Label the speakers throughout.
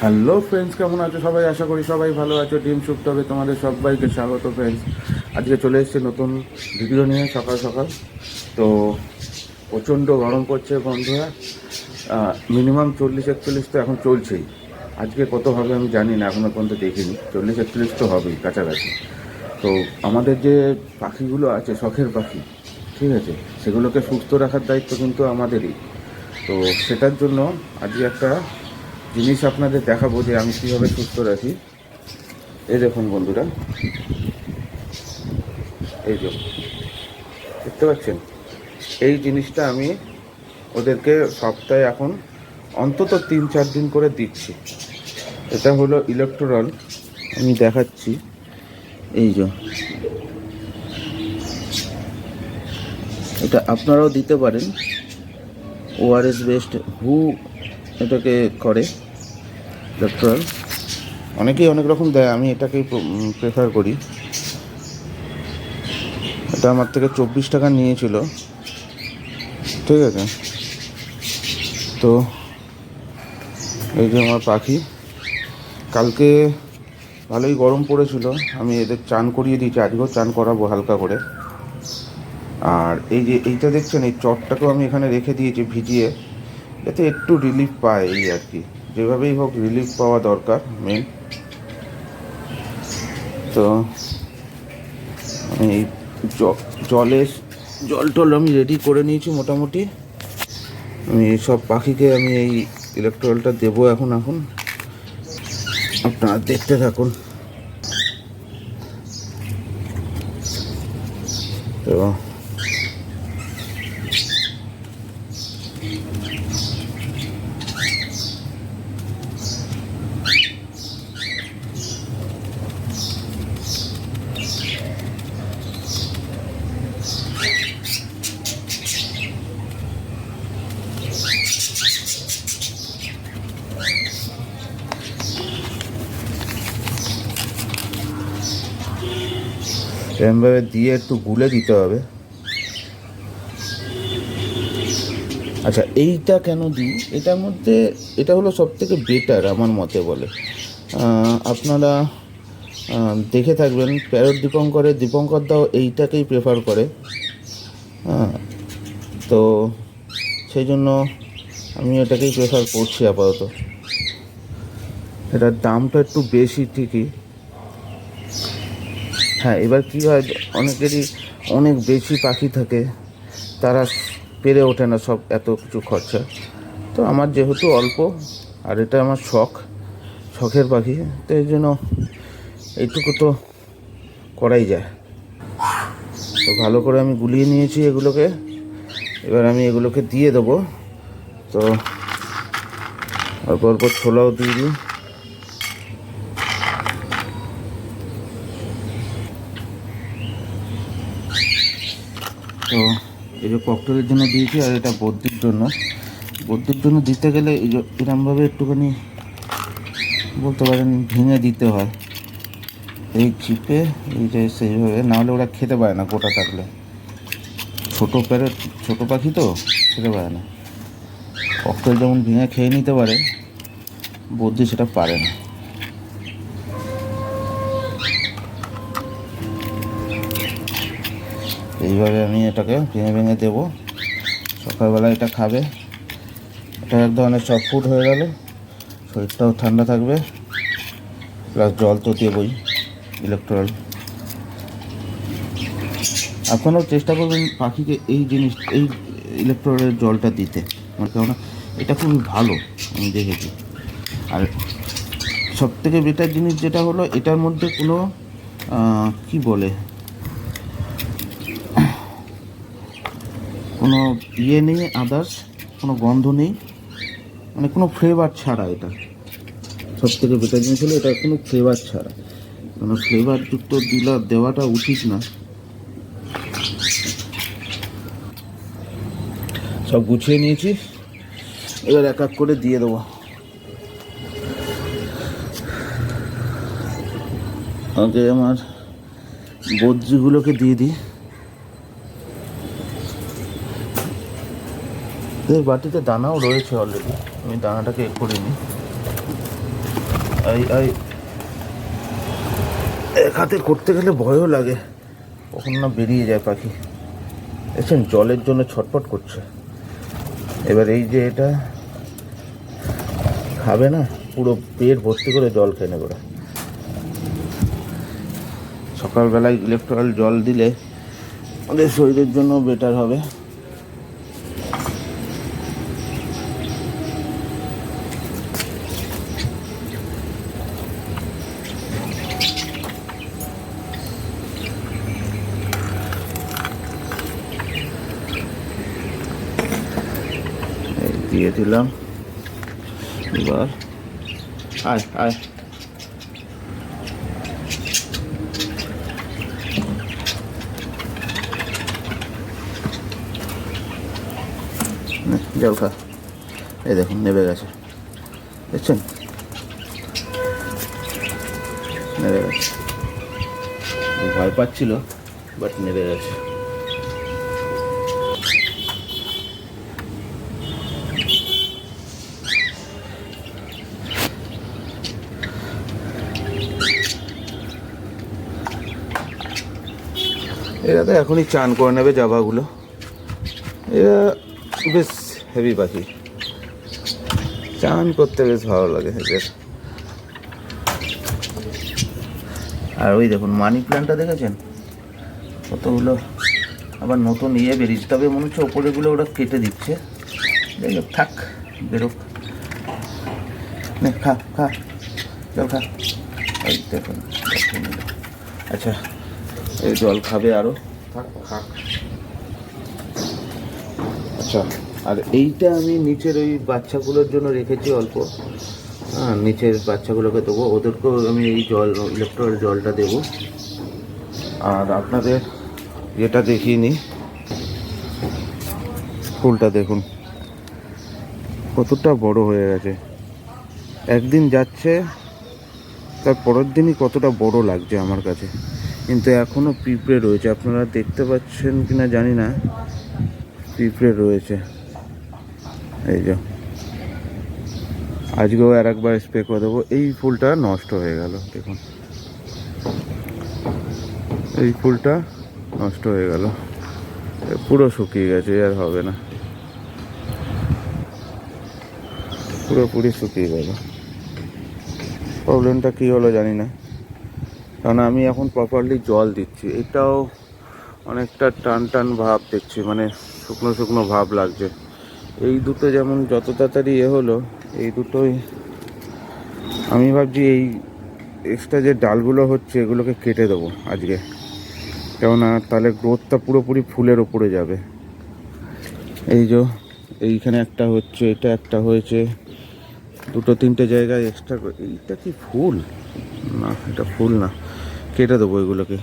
Speaker 1: Hello friends কেমন আছো? সবাই আশা করি সবাই ভালো আছো। ডিম সুপ তবে তোমাদের সবাইকে স্বাগত ফ্রেন্ডস আজকে চলে এসেছে নতুন ভিডিও নিয়ে সকাল সকাল। তো প্রচণ্ড গরম পড়ছে বন্ধুরা। মিনিমাম চল্লিশ একচল্লিশ তো এখন চলছেই। আজকে কত হবে আমি জানি না, এখনও পর্যন্ত দেখিনি। চল্লিশ একচল্লিশ তো হবেই, কাছাকাছি। তো আমাদের যে পাখিগুলো আছে, শখের পাখি, ঠিক আছে? সেগুলোকে সুস্থ রাখার দায়িত্ব কিন্তু আমাদেরই। তো সেটার জন্য আজকে একটা জিনিস আপনাদের দেখাবো যে আমি কীভাবে সুস্থ রাখি। এই দেখুন বন্ধুরা। এই যে, দেখতে পাচ্ছেন? এই জিনিসটা আমি ওদেরকে সপ্তাহে এখন অন্তত তিন চার দিন করে দিচ্ছি। এটা হলো ইলেকট্রল আমি দেখাচ্ছি। এই যে, এটা আপনারাও দিতে পারেন। ওআরএস বেস্ট হু এটাকে করে। ইলেকট্রল অনেকেই অনেক রকম দেয়, আমি এটাকেই প্রেফার করি। এটা আমার থেকে চব্বিশ টাকা নিয়েছিল। ঠিক আছে? তো এই যে আমার পাখি। কালকে ভালোই গরম পড়েছিল, আমি এদের চান করিয়ে দিয়েছি, আজকেও চান করাবো হালকা করে। আর এই যে এইটা দেখছেন, এই চটটাকেও আমি এখানে রেখে দিয়েছি ভিজিয়ে, যাতে একটু রিলিফ পায় এই আর কি। যেভাবেই হোক রিলিফ পাওয়া দরকার মেন তো এই জলে, জল টল আমি রেডি করে নিয়েছি মোটামুটি। আমি সব পাখিকে আমি এই ইলেকট্রলটা দেবো এখন এখন। আপনারা দেখতে থাকুন। তো এরমভাবে দিয়ে একটু গুলে দিতে হবে। আচ্ছা এইটা কেন দিই? এটার মধ্যে, এটা হলো সব থেকে বেটার আমার মতে বলে। আপনারা দেখে থাকবেন প্যারট দীপঙ্করের দীপঙ্কর দাও এইটাকেই প্রেফার করে। তো সেই জন্য আমি এটাকেই প্রেফার করছি আপাতত। এটার দামটা একটু বেশি ঠিকই। হ্যাঁ এবার কী হয়, অনেকেরই অনেক বেশি পাখি থাকে, তারা পেরে ওঠে না সব এত কিছু খরচা। তো আমার যেহেতু অল্প, আর এটা আমার শখ, শখের পাখি, তো এই জন্য এইটুকু তো করাই যায়। তো ভালো করে আমি গুলিয়ে নিয়েছি এগুলোকে, এবার আমি এগুলোকে দিয়ে দেবো। তো অল্প অল্প ছোলাও দিয়ে দিই তো এই যে ককটেলের জন্য দিয়েছি আর এটা বদ্যির জন্য। বদ্যির জন্য দিতে গেলে এই যে এরমভাবে একটুখানি বলতে পারেন ভেঙে দিতে হয়। এই চিপে, এই যে সেইভাবে, নাহলে ওরা খেতে পারে না গোটা থাকলে। ছোটো প্যারেট, ছোটো পাখি তো, খেতে পারে না। ককটেল যেমন ভেঙে খেয়ে নিতে পারে বদ্যি সেটা পারে না। এইভাবে আমি এটাকে ভেঙে ভেঙে দেবো। সকালবেলা এটা খাবে। এটা এক ধরনের সব ফুড হয়ে গেল। শরীরটাও ঠান্ডা থাকবে। প্লাস জল তো দেবই ইলেকট্রল আপনারাও চেষ্টা করবেন পাখিকে এই জিনিস, এই ইলেকট্রলের জলটা দিতে। আমার কেননা এটা খুবই ভালো, আমি দেখেছি। আর সবথেকে বেটার জিনিস যেটা হলো, এটার মধ্যে কোনো কি বলে? কোনো ইয়ে নেই আদার্স কোনো গন্ধ নেই মানে কোনো ফ্লেভার ছাড়া এটা। সব থেকে বেটার জিনিস হলো এটা কোনো ফ্লেভার ছাড়া। কোনো ফ্লেভার যুক্ত দিলা, দেওয়াটা উচিত না। সব গুছিয়ে নিয়েছি। এবার এক এক করে দিয়ে দেবো। আগে আমার বদ্রিগুলোকে দিয়ে দিই। এর বাটিতে দানাও রয়েছে অলরেডি আমি দানাটাকে এ করিনি এই এই এক হাতে করতে গেলে ভয়ও লাগে। কখন না বেরিয়ে যায় পাখি। দেখছেন, জলের জন্য ছটপট করছে। এবার এই যে এটা খাবে না, পুরো পেট ভর্তি করে জল খেয়ে নেবে ওরা। সকালবেলায় ইলেকট্রাল জল দিলে ওদের শরীরের জন্য বেটার হবে এই দিয়ে দিলাম। এবার আয় আয়। জল খা। এই দেখুন নেবে গেছে। দেখছেন? নেবে গেছে। ভয় পাচ্ছিল বাট নেবে গেছে। এরা তো এখনই চান করে নেবে জাবাগুলো এরা বেশ হেভি পাখি। চান করতে বেশ ভালো লাগে এদের। আর ওই দেখুন মানি প্ল্যান্টটা দেখেছেন? কতগুলো আবার নতুন ইয়ে বেরিয়েছে। তবে মনে হচ্ছে ওপরেগুলো ওরা কেটে দিচ্ছে। হোক, থাক, বেরোক। খা খা। জল খা। দেখুন। আচ্ছা। জল খাবে আরও থাক খাক আচ্ছা আর এইটা আমি নিচের ওই বাচ্চাগুলোর জন্য রেখেছি অল্প। হ্যাঁ নিচের বাচ্চাগুলোকে দেবো। ওদেরকেও আমি এই জল ইলেকট্রল জলটা দেবো। আর আপনাদের যেটা দেখিয়ে নিই। ফুলটা দেখুন। কতটা বড় হয়ে গেছে। একদিন যাচ্ছে, তার পরের দিনই কতটা বড় লাগছে আমার কাছে। কিন্তু এখনও পিঁপড়ে রয়েছে। আপনারা দেখতে পাচ্ছেন কি না জানি না। পিঁপড়ে রয়েছে। এই যে। আজকেও আর একবার স্প্রে করে দেবো। এই ফুলটা নষ্ট হয়ে গেল, দেখুন। এই ফুলটা নষ্ট হয়ে গেল। পুরো শুকিয়ে গেছে আর হবে না। পুরোপুরি শুকিয়ে গেল। প্রবলেমটা কী হলো জানি না। কারণ আমি এখন প্রপারলি জল দিচ্ছি। এটাও অনেকটা টান টান ভাব দেখছি মানে শুকনো শুকনো ভাব লাগছে। এই দুটো যেমন যত তাড়াতাড়ি এ হলো, এই দুটোই আমি ভাবছি এই এক্সট্রা যে ডালগুলো হচ্ছে, এগুলোকে কেটে দেবো আজকে। কেননা তাহলে গ্রোথটা পুরোপুরি ফুলের ওপরে যাবে। এই যে এইখানে একটা হচ্ছে, এটা একটা হয়েছে। দুটো তিনটে জায়গায় এক্সট্রা এইটা কি ফুল? না, এটা ফুল না। কেটে দেবো এগুলোকে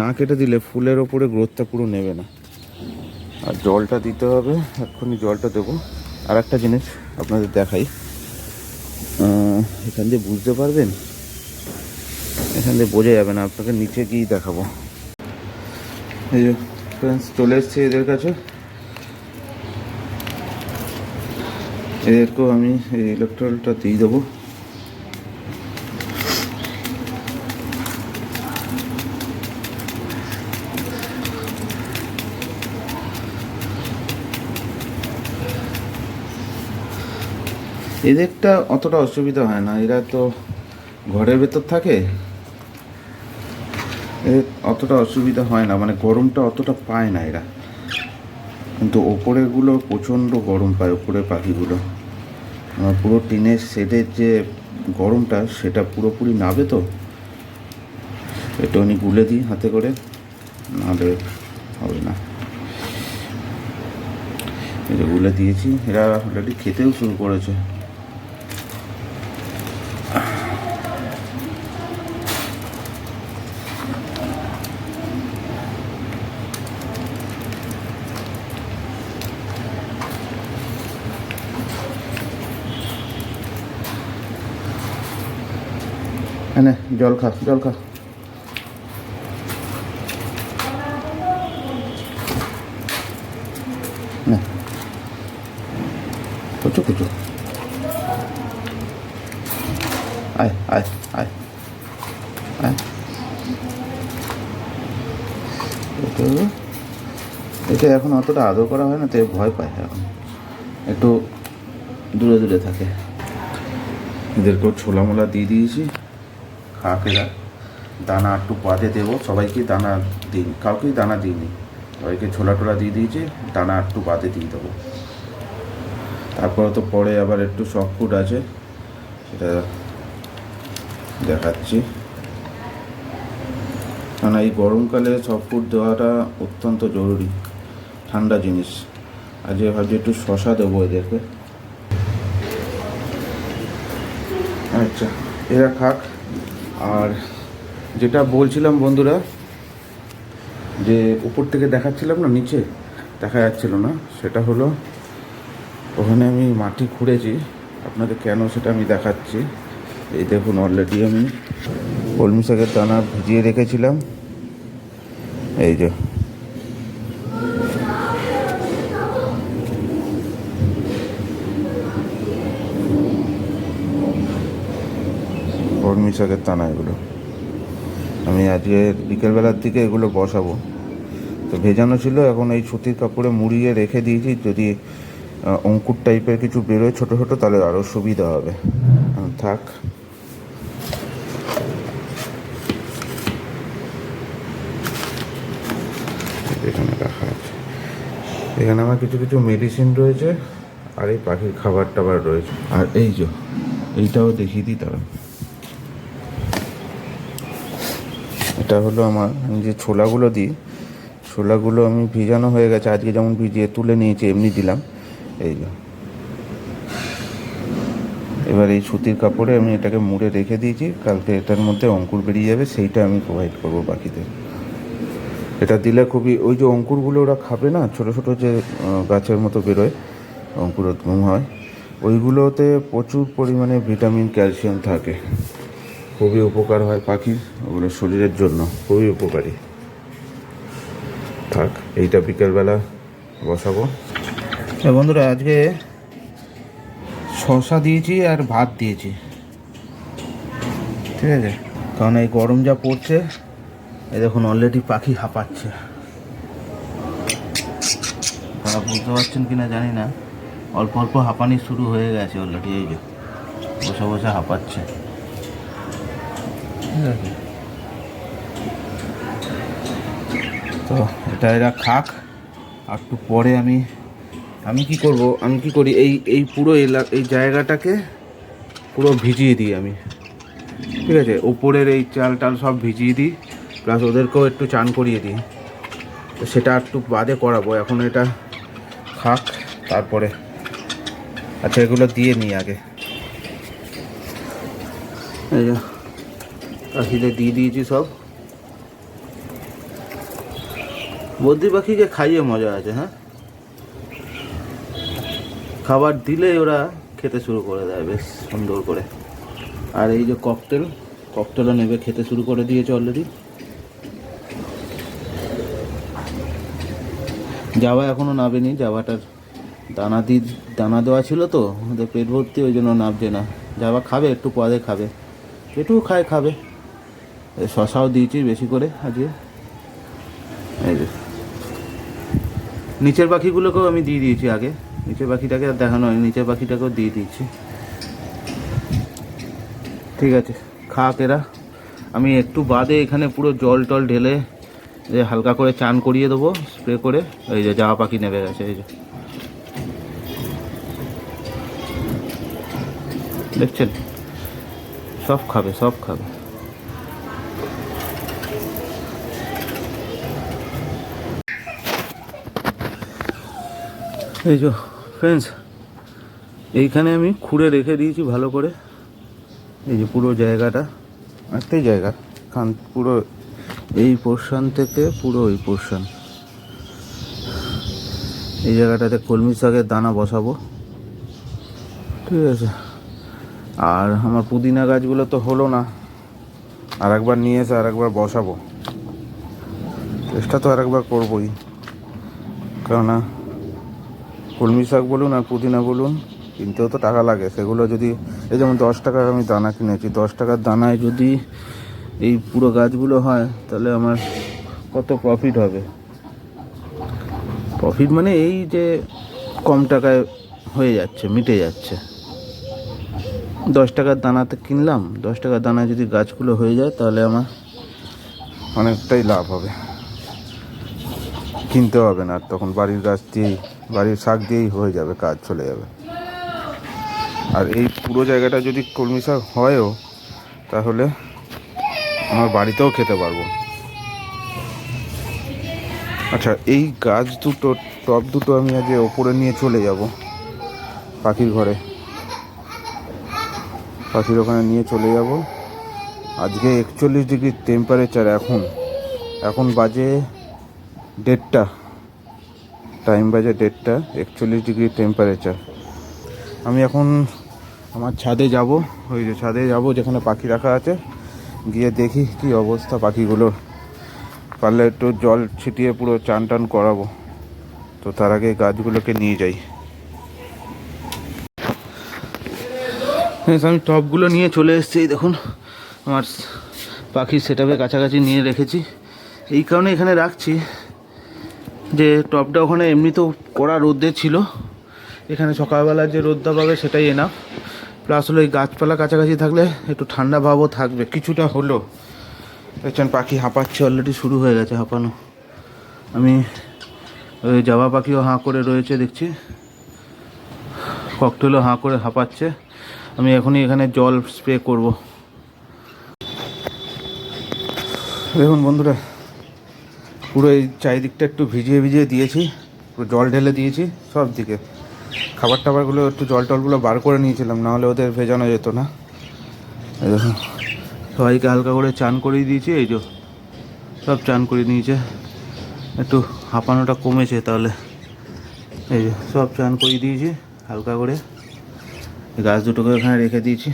Speaker 1: না কেটে দিলে ফুলের ওপরে গ্রোথটা পুরো নেবে না। আর জলটা দিতে হবে, এক্ষুনি জলটা দেবো। আর একটা জিনিস আপনাদের দেখাই। এখান দিয়ে বুঝতে পারবেন? এখান দিয়ে বোঝা যাবে না, আপনাকে নিচে গিয়েই দেখাবো। এই যে ফ্রেন্ডস চলে এসছে এদের কাছে। এদেরকেও আমি এই ইলেকট্রলটা দিয়ে দেবো। এদেরটা অতটা অসুবিধা হয় না। এরা তো ঘরের ভেতর থাকে। এদের অতটা অসুবিধা হয় না। মানে গরমটা অতটা পায় না এরা। কিন্তু ওপরেগুলো প্রচণ্ড গরম পায় ওপরের পাখিগুলো। আমার পুরো টিনের শেডের যে গরমটা, সেটা পুরোপুরি নাবে তো। এটা উনি গুলে দিই হাতে করে, নাহলে হবে না। যে গুলে দিয়েছি। এরা অলরেডি খেতেও শুরু করেছে। এনে জল খা জল খা। আয় আয় আয়। আয়। এটা এখন অতটা আদর করা হয় না, তো ভয় পায় এখন। একটু দূরে দূরে থাকে। এদেরকেও ছোলা মোলা দিয়ে দিয়েছি। খাকেরা দানা একটু বাদে দেবো, সবাইকে দানা দিই কাউকেই দানা দিইনি। সবাইকে ছোলা টোলা দিয়ে দিয়েছি, দানা একটু বাদে দিয়ে দেবো। তারপরে তো পরে আবার একটু সফট আছে, সেটা দেখাচ্ছি। কারণ এই গরমকালে সফট দেওয়াটা অত্যন্ত জরুরি, ঠান্ডা জিনিস। আজকে ভাবছি একটু শশা দেবো এদেরকে। আচ্ছা এরা খাক। আর যেটা বলছিলাম বন্ধুরা, যে উপর থেকে দেখাচ্ছিলাম না, নিচে দেখা যাচ্ছিল না, সেটা হলো ওখানে আমি মাটি খুঁড়েছি। আপনাদের কেন সেটা আমি দেখাচ্ছি। এই দেখুন অলরেডি আমি কলমি শাকের দানা ভিজিয়ে রেখেছিলাম। এই যে কলমি শাকের দানা এগুলো। আমি আজকে বিকেলবেলার দিকে এগুলো বসাবো। তো ভেজানো ছিল, এখন এই সুতির কাপড়ে মুড়িয়ে রেখে দিয়েছি। যদি অঙ্কুর টাইপের কিছু বেরোয় ছোটো ছোটো, তাহলে আরও সুবিধা হবে। থাক। এখানে রাখা আছে। এখানে আমার কিছু কিছু মেডিসিন রয়েছে, আর এই পাখির খাবার টাবার রয়েছে। আর এই যে, এইটাও দেখিয়ে দিই তারা এটা হলো আমার, আমি যে ছোলাগুলো দিই, ছোলাগুলো আমি ভিজানো হয়ে গেছে, আজকে যেমন ভিজিয়ে তুলে নিয়েছি, এমনি দিলাম, এই এবার এই সুতির কাপড়ে আমি এটাকে মুড়ে রেখে দিয়েছি, কালকে এটার মধ্যে অঙ্কুর বেরিয়ে যাবে, সেইটা আমি প্রোভাইড করব বাকিদের এটা দিলে খুবই, ওই যে অঙ্কুরগুলো ওরা খাবে না, ছোট ছোট যে গাছের মতো বেরোয়, অঙ্কুরোদ্গম হয়, ওইগুলোতে প্রচুর পরিমাণে ভিটামিন, ক্যালসিয়াম থাকে। খুবই উপকার হয় পাখির ওগুলো শরীরের জন্য খুবই উপকারী। থাক, এইটা বিকেলবেলা বসাবো। বন্ধুরা, আজকে শসা দিয়েছি আর ভাত দিয়েছি। ঠিক আছে? কারণ এই গরম যা পড়ছে, এই দেখুন অলরেডি পাখি হাঁপাচ্ছে। আপনারা বুঝতে পারছেন কিনা জানি না। অল্প অল্প হাঁপানি শুরু হয়ে গেছে অলরেডি এই যে। বসে বসে হাঁপাচ্ছে। তো এটা এরা খাক। আর একটু পরে আমি আমি কি করব? আমি কি করি? এই এই পুরো এলাকা এই জায়গাটাকে পুরো ভিজিয়ে দিই আমি। ঠিক আছে? ওপরের এই চাল টাল সব ভিজিয়ে দিই। প্লাস ওদেরকেও একটু চান করিয়ে দিই। তো সেটা একটু বাদে করাবো। এখন এটা খাক, তারপরে। আচ্ছা এগুলো দিয়ে নিই আগে। এই পাখিদের দিয়ে দিয়েছি সব। বদ্রি পাখিকে খাইয়ে মজা আছে হ্যাঁ? খাবার দিলে ওরা খেতে শুরু করে দেয়, বেশ সুন্দর করে। আর এই যে ককটেল ককটেলও নেবে, খেতে শুরু করে দিয়েছে অলরেডি জাবা এখনও নাবেনি জাবাটার দানা দি, দানা দেওয়া ছিল তো, ওদের পেট ভর্তি, ওই জন্য নাবছে না। জাবা খাবে, একটু পরে খাবে। একটু খায়, খাবে। শশাও দিয়েছি বেশি করে আজকে। এই যে। নিচের পাখিগুলোকেও আমি দিয়ে দিয়েছি আগে। নিচের পাখিটাকে আর দেখানো হয়নি, নিচের পাখিটাকেও দিয়ে দিয়েছি। ঠিক আছে, খাক এরা। আমি একটু বাদে এখানে পুরো জল টল ঢেলে যে হালকা করে চান করিয়ে দেবো, স্প্রে করে। এই যে জামা পাখি নেমে গেছে, এই যে। দেখছেন? সব খাবে সব খাবে। এই যে ফ্রেন্ডস এইখানে আমি খুঁড়ে রেখে দিয়েছি ভালো করে। এই যে পুরো জায়গাটা, একটাই জায়গা, খান, পুরো এই পোর্শন থেকে পুরো ওই পোর্শন এই জায়গাটাতে কলমি শাকের দানা বসাবো। ঠিক আছে। আর আমার পুদিনা গাছগুলো তো হলো না। আর একবার নিয়ে এসে আর একবার বসাবো। চেষ্টা তো আর একবার করবোই। কেননা কলমি শাক বলুন আর পুদিনা বলুন, কিনতেও তো টাকা লাগে। সেগুলো যদি, এই যেমন দশ টাকার আমি দানা কিনেছি, দশ টাকার দানায় যদি এই পুরো গাছগুলো হয়, তাহলে আমার কত প্রফিট হবে? প্রফিট মানে এই যে কম টাকায় হয়ে যাচ্ছে, মিটে যাচ্ছে। দশ টাকার দানাতে কিনলাম, দশ টাকার দানা যদি গাছগুলো হয়ে যায়, তাহলে আমার অনেকটাই লাভ হবে। কিনতে হবে না তখন বাড়ির গাছ দিয়েই বাড়ির শাক দিয়েই হয়ে যাবে, কাজ চলে যাবে। আর এই পুরো জায়গাটা যদি কলমি শাক হয়ও, তাহলে আমার বাড়িতেও খেতে পারব। আচ্ছা এই গাছ দুটো, টব দুটো আমি আজ ওপরে নিয়ে চলে যাব, পাখির ঘরে। পাখির ওখানে নিয়ে চলে যাব। আজকে একচল্লিশ ডিগ্রি টেম্পারেচার এখন। এখন বাজে দেড়টা। টাইম বাজে দেড়টা, একচল্লিশ ডিগ্রি টেম্পারেচার আমি এখন আমার ছাদে যাব, ওই যে ছাদে যাব, যেখানে পাখি রাখা আছে। গিয়ে দেখি কি অবস্থা পাখিগুলোর। পারলে একটু জল ছিটিয়ে পুরো চান টান করাবো। তো তার আগে গাছগুলোকে নিয়ে যাই। হ্যাঁ আমি টবগুলো নিয়ে চলে এসেছি দেখুন। আমার পাখির সেটাপে কাছাকাছি নিয়ে রেখেছি। এই কারণে এখানে রাখছি। যে টবটা ওখানে এমনিতেও কড়া রোদে ছিল, এখানে সকালবেলা যে রোদটা পাবে সেটাই এনা প্লাস হলো এই গাছপালা কাছাকাছি থাকলে একটু ঠান্ডা ভাবও থাকবে, কিছুটা হলো। দেখছেন পাখি হাঁপাচ্ছে অলরেডি শুরু হয়ে গেছে হাঁপানো। আমি ওই জাবা পাখিও হাঁ করে রয়েছে দেখছি। ককটেলও হাঁ করে হাঁপাচ্ছে। আমি এখনই এখানে জল স্প্রে করব। দেখুন বন্ধুরা পুরো এই চারিদিকটা একটু ভিজিয়ে ভিজিয়ে দিয়েছি, পুরো জল ঢেলে দিয়েছি, সব দিকে। খাবার টাবারগুলো একটু জল টলগুলো বার করে নিয়েছিলাম, নাহলে ওদের ভেজানো যেত না। দেখুন সবাইকে হালকা করে চান করিয়ে দিয়েছি, এই যে সব চান করে নিয়েছে। একটু হাঁপানোটা কমেছে তাহলে। এই যে সব চান করিয়ে দিয়েছি, হালকা করে। গাছ দুটোকে ওখানে রেখে দিয়েছি।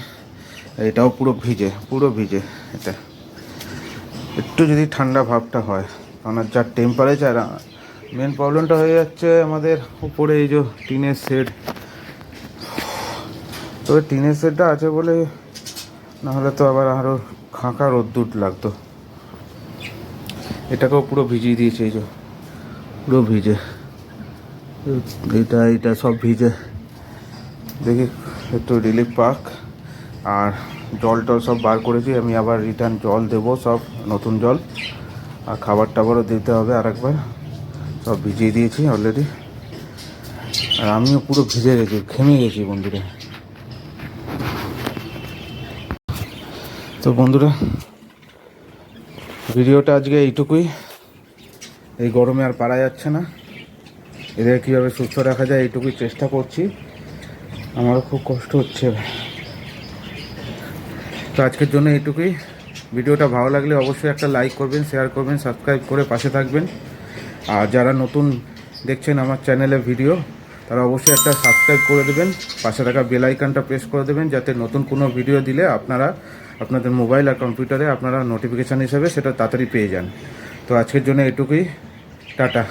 Speaker 1: এটাও পুরো ভিজে পুরো ভিজে এটা। একটু যদি ঠান্ডা ভাবটা হয়। কারণ যা টেম্পারেচার মেন প্রবলেমটা হয়ে যাচ্ছে আমাদের উপরে এই যে টিনের শেড তবে টিনের শেডটা আছে বলে নাহলে তো আবার আরও খাঁকা রোদ্দুর লাগতো। এটাকেও পুরো ভিজিয়ে দিয়েছে এই যে, পুরো ভিজে। এটা এটা সব ভিজে। দেখি, একটু রিলিফ পাক। আর জল টল সব বার করেছি, আমি আবার রিটার্ন জল দেবো সব, নতুন জল। আর খাবার টাবারও দিতে হবে আরেকবার। সব ভিজিয়ে দিয়েছি অলরেডি আর আমিও পুরো ভিজে গেছি, ঘেমে গেছি বন্ধুরা। তো বন্ধুরা, ভিডিওটা আজকে এইটুকুই। এই গরমে আর পারা যাচ্ছে না। এদের কীভাবে সুস্থ রাখা যায় এইটুকুই চেষ্টা করছি। আমারও খুব কষ্ট হচ্ছে। তো আজকের জন্য এইটুকুই। ভিডিওটা ভালো লাগলে অবশ্যই একটা লাইক করবেন, শেয়ার করবেন, সাবস্ক্রাইব করে পাশে থাকবেন। আর যারা নতুন দেখছেন আমার চ্যানেলে ভিডিও, তারা অবশ্যই একটা সাবস্ক্রাইব করে দেবেন, পাশে থাকা বেল আইকনটা প্রেস করে দেবেন, যাতে নতুন কোনো ভিডিও দিলে আপনারা আপনাদের মোবাইল আর কম্পিউটারে আপনারা নোটিফিকেশান হিসেবে সেটা তাড়াতাড়ি পেয়ে যান। তো আজকের জন্য এটুকুই, টাটা।